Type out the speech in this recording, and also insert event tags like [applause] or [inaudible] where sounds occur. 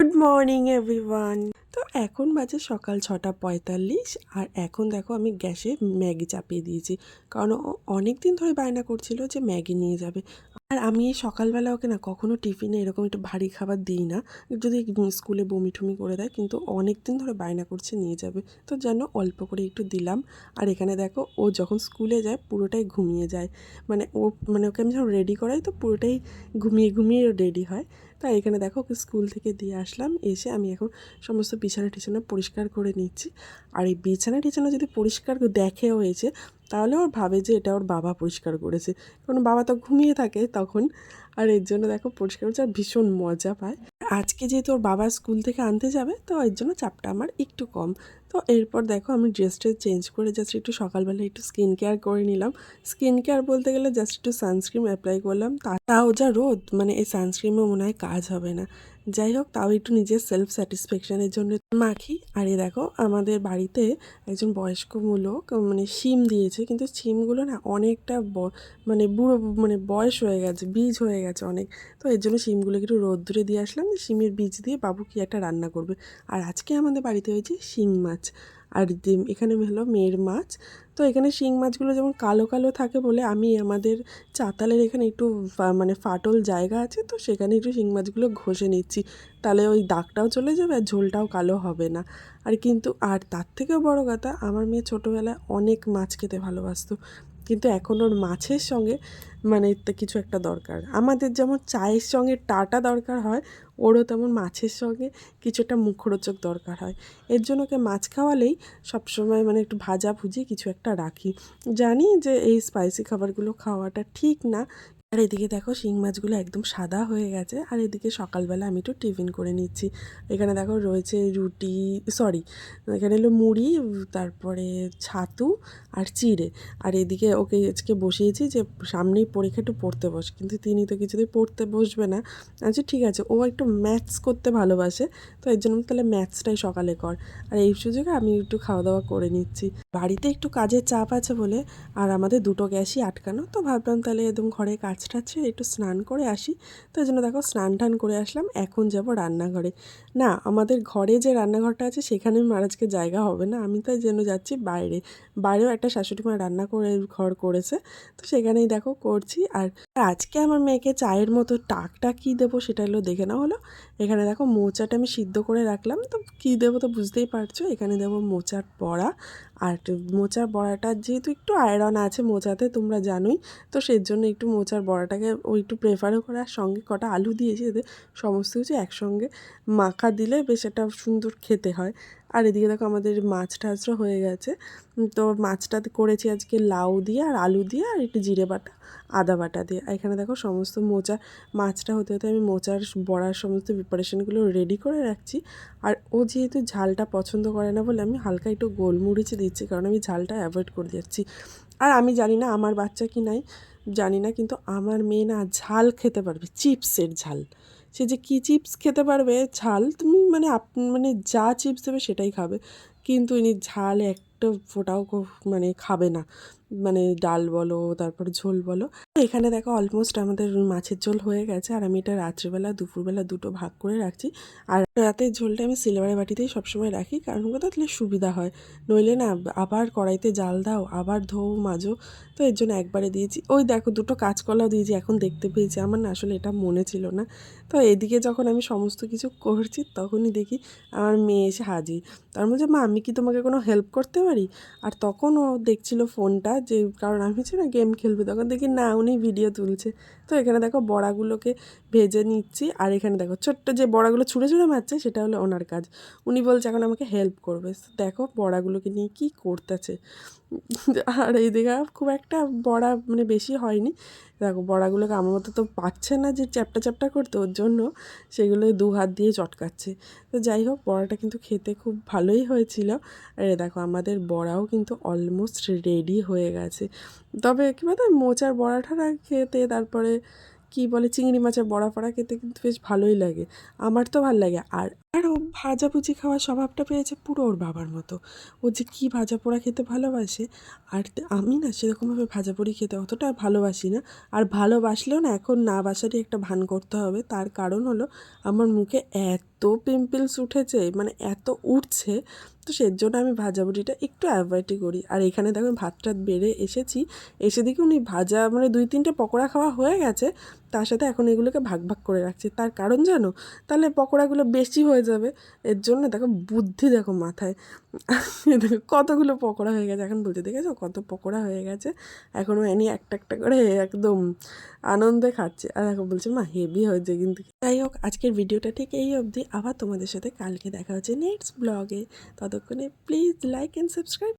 Good morning everyone তো এখন বাজে সকাল ছটা পঁয়তাল্লিশ, আর এখন দেখো আমি গ্যাসে ম্যাগি চাপিয়ে দিয়েছি। কারণ অনেক দিন ধরে বায়না করছিল যে ম্যাগি নিয়ে যাবে। আর আমি এই সকালবেলা ওকে না কখনো টিফিনে এরকম একটু ভারী খাবার দিই না। যদি স্কুলে বমি টমি করে দেয়, কিন্তু অনেক দিন ধরে বায়না করছে নিয়ে যাবে। তো যেন অল্প করে একটু দিলাম। আর এখানে দেখো ও যখন স্কুলে যায়, পুরোটাই ঘুমিয়ে যায়। মানে ও মানে ওকে আমি যখন রেডি করাই, তো পুরোটাই ঘুমিয়ে ঘুমিয়ে রেডি হয়। তাই এখানে দেখো ওকে স্কুল থেকে দিয়ে আসলাম। এসে আমি এখন সমস্ত বিছানা টিছানা পরিষ্কার করে নিচ্ছি। আর এই বিছানা টিছানা যদি পরিষ্কার দেখে হয়েছে, তাহলে ওর ভাবে যে এটা ওর বাবা পরিষ্কার করেছে। কারণ বাবা তো ঘুমিয়ে থাকে তখন। আর এর জন্য দেখো পরিষ্কার করছে, আর ভীষণ মজা পায়। আজকে যেহেতু ওর বাবা স্কুল থেকে আনতে যাবে, তো এর জন্য চাপটা আমার একটু কম। তো এরপর দেখো আমি ড্রেসটা চেঞ্জ করে জাস্ট একটু সকালবেলা একটু স্কিন কেয়ার করে নিলাম। স্কিন কেয়ার বলতে গেলে জাস্ট একটু সানস্ক্রিন অ্যাপ্লাই করলাম। তাও যা রোদ মানে এই সানস্ক্রিনও মনে হয় কাজ হবে না। যাই হোক তাও একটু নিজের সেলফ স্যাটিসফ্যাকশানের জন্য। মাখি, আর এ দেখো, আমাদের বাড়িতে একজন বয়স্ক মূলক মানে সিম দিয়েছে, কিন্তু শিমগুলো না অনেকটা মানে বুড়ো মানে বয়স হয়ে গেছে, বীজ হয়ে গেছে অনেক। তো এর জন্য সিমগুলো একটু রোদ্দুরে দিয়ে আসলাম যে শিমের বীজ দিয়ে বাবু কি একটা রান্না করবে। আর আজকে আমাদের বাড়িতে হয়েছে শিং মাছ। আর এখানে হলো মেয়ের মাছ। তো এখানে শিং মাছগুলো যেমন কালো কালো থাকে বলে আমি আমাদের চাতালের এখানে একটু মানে ফাটল জায়গা আছে, তো সেখানে একটু শিং মাছগুলো ঘষে নিচ্ছি। তাহলে ওই দাগটাও চলে যাবে আর ঝোলটাও কালো হবে না। আর কিন্তু, আর তার থেকেও বড় কথা, আমার মেয়ে ছোটোবেলায় অনেক মাছ খেতে ভালোবাসতো। কিন্তু এখন ওর মাছের সঙ্গে মানে কিছু একটা দরকার। আমাদের যেমন চায়ের সঙ্গে টাটা দরকার হয়, ওরও তেমন মাছের সঙ্গে কিছু একটা মুখরোচক দরকার হয়। এর জন্য ওকে মাছ খাওয়ালেই সবসময় মানে একটু ভাজা ভুজি কিছু একটা রাখি। জানি যে এই স্পাইসি খাবারগুলো খাওয়াটা ঠিক না আর এদিকে দেখো শিং মাছগুলো একদম সাদা হয়ে গেছে, আর এদিকে সকালবেলা আমি একটু টিফিন করে নিচ্ছি। এখানে দেখো রয়েছে রুটি সরি এখানে হলো মুড়ি, তারপরে ছাতু আর চিড়ে। আর এদিকে ওকে আজকে বসিয়েছি যে সামনেই পরীক্ষা একটু পড়তে বস, কিন্তু তিনি তো কিছুতেই পড়তে বসবে না। আচ্ছা ঠিক আছে, ও একটু ম্যাথস করতে ভালোবাসে, তো এর জন্য তাহলে ম্যাথসটাই সকালে কর। আর এই সুযোগে আমি একটু খাওয়া দাওয়া করে নিচ্ছি। বাড়িতে একটু কাজের চাপ আছে বলে, আর আমাদের দুটো গ্যাসই আটকানো, তো ভাবলাম তাহলে একদম ঘরে কাজ টাজ ছেড়ে একটু স্নান করে আসি। তো এই জন্য দেখো স্নান টান করে আসলাম, এখন যাব রান্নাঘরে। না, আমাদের ঘরে যে রান্নাঘরটা আছে সেখানে আজকে জায়গা হবে না। আমি তাই যেন যাচ্ছি বাইরে। বাইরেও একটা শাশুড়ি মা রান্না করে ঘর করেছে। তো সেখানেই দেখো করছি। আর আজকে আমার মেয়েকে চায়ের মতো টাকটা কী দেবো সেটা হলো দেখে না হলো। এখানে দেখো মোচাটা আমি সিদ্ধ করে রাখলাম। তো কী দেবো তো বুঝতেই পারছ? এখানে দেবো মোচার বড়া। আর মোচার বড়াটা যেহেতু একটু আয়রন আছে মোচাতে তোমরা জানোই। তো সেই জন্য একটু মোচার বড়াটাকে ওই একটু প্রেফারও করে আর সঙ্গে কটা আলু দিয়েছি এতে সমস্ত কিছু একসঙ্গে মাখা দিলে বেশ একটা সুন্দর খেতে হয়। আর এদিকে দেখো আমাদের মাছ টাছও হয়ে গেছে। তো মাছটা করেছি আজকে লাউ দিয়ে আর আলু দিয়ে আর একটু জিরে বাটা, আদা বাটা দিয়ে। আর এখানে দেখো সমস্ত মোচা, মাছটা হতে হতে আমি মোচার বড়ার সমস্ত প্রিপারেশনগুলো রেডি করে রাখছি। আর ও যেহেতু ঝালটা পছন্দ করে না বলে আমি হালকা একটু গোলমরিচ দিচ্ছি, কারণ আমি ঝালটা অ্যাভয়েড করে দিচ্ছি। আর আমি জানি না আমার বাচ্চা কি নাই জানি না, কিন্তু আমার মেয়ে না ঝাল খেতে পারবে, চিপসের ঝাল। সে যে কী চিপস খেতে পারবে? ঝাল? তুমি মানে আপ মানে যা চিপস দেবে সেটাই খাবে। কিন্তু ইনি ঝাল একটা ফোঁটাও মানে খাবে না। মানে ডাল বলো, তারপর ঝোল বলো। এখানে দেখো অলমোস্ট আমাদের মাছের ঝোল হয়ে গেছে, আর আমি এটা রাত্রিবেলা, দুপুরবেলা দুটো ভাগ করে রাখছি। আর রাতের ঝোলটা আমি সিলভারের বাটিতেই সবসময় রাখি, কারণ কথা তাহলে সুবিধা হয়। নইলে না, আবার কড়াইতে জাল দাও, আবার ধোও, মাজো। তো এর জন্য একবারে দিয়েছি। ওই দেখো, দুটো কাঁচকলাও দিয়েছি, এখন দেখতে পেয়েছি। আমার না আসলে এটা মনে ছিল না। তো এদিকে যখন আমি সমস্ত কিছু করছি, তখনই দেখি আমার মেয়ে এসে হাজির। তার মধ্যে, মা, আমি কি তোমাকে কোনো হেল্প করতে পারি? আর তখন ও দেখছিল ফোনটা যে, কারণ আমি হচ্ছে না গেম খেলবে, তখন দেখি না, উনি ভিডিও তুলছে। তো এখানে দেখো বড়াগুলোকে ভেজে নিচ্ছি। আর এখানে দেখো ছোট্ট যে বড়াগুলো ছুঁড়ে ছুঁড়ে মারছে সেটা হলো ওনার কাজ। উনি বলছে, এখন আমাকে হেল্প করবে। দেখো বড়াগুলোকে নিয়ে কী করতেছে। আর এই এইদিকে খুব একটা বড়া মানে বেশি হয়নি। দেখো বড়াগুলোকে আমার মতো তো পাচ্ছে না যে চ্যাপটা চ্যাপটা করতে, ওর জন্য সেগুলো দু হাত দিয়ে চটকাচ্ছে। তো যাই হোক, বড়াটা কিন্তু খেতে খুব ভালোই হয়েছিল। আর দেখো আমাদের বড়াও কিন্তু অলমোস্ট রেডি হয়ে গেছে। তবে কী বলতো, মোচার বড়াটা খেতে তারপরে কি বলে, চিংড়ি মাছের বড়া ফড়া খেতে কিন্তু বেশ ভালোই লাগে। আমার তো ভালো লাগে। আর আর ও ভাজাভুজি খাওয়ার স্বভাবটা পেয়েছে পুরো ওর বাবার মতো। ও যে কী ভাজা পোড়া খেতে ভালোবাসে, আর আমি না সেরকমভাবে ভাজা পুড়ি খেতে অতটা ভালোবাসি না। আর ভালোবাসলেও না এখন না বাসারই একটা ভান করতে হবে। তার কারণ হলো, আমার মুখে এত পিম্পলস উঠেছে মানে এত উঠছে তো সেই জন্য আমি ভাজাভুটিটা একটু অ্যাভয়েডই করি। আর এখানে দেখুন ভাতটা বেড়ে এসেছি। এসে দেখি উনি ভাজা মানে দুই তিনটে পকোড়া খাওয়া হয়ে গেছে। তার সাথে এখন এগুলোকে ভাগ ভাগ করে রাখছে। তার কারণ জানো? তাহলে পকোড়াগুলো বেশি হয়ে যাবে। এর জন্য দেখো বুদ্ধি দেখো মাথায়। [laughs] দেখো কতগুলো পকোড়া হয়ে গেছে। এখন বলতে দেখেছ? কত পকোড়া হয়ে গেছে? এখন এনি একটা একটা করে একদম আনন্দে খাচ্ছে। আর এখন বলছে, মা, হেভি হয়েছে কিন্তু। যাই হোক, আজকের ভিডিওটা ঠিক এই অবধি। আবার তোমাদের সাথে কালকে দেখা হচ্ছে নেক্সট ব্লগে ততক্ষণে প্লিজ লাইক অ্যান্ড সাবস্ক্রাইব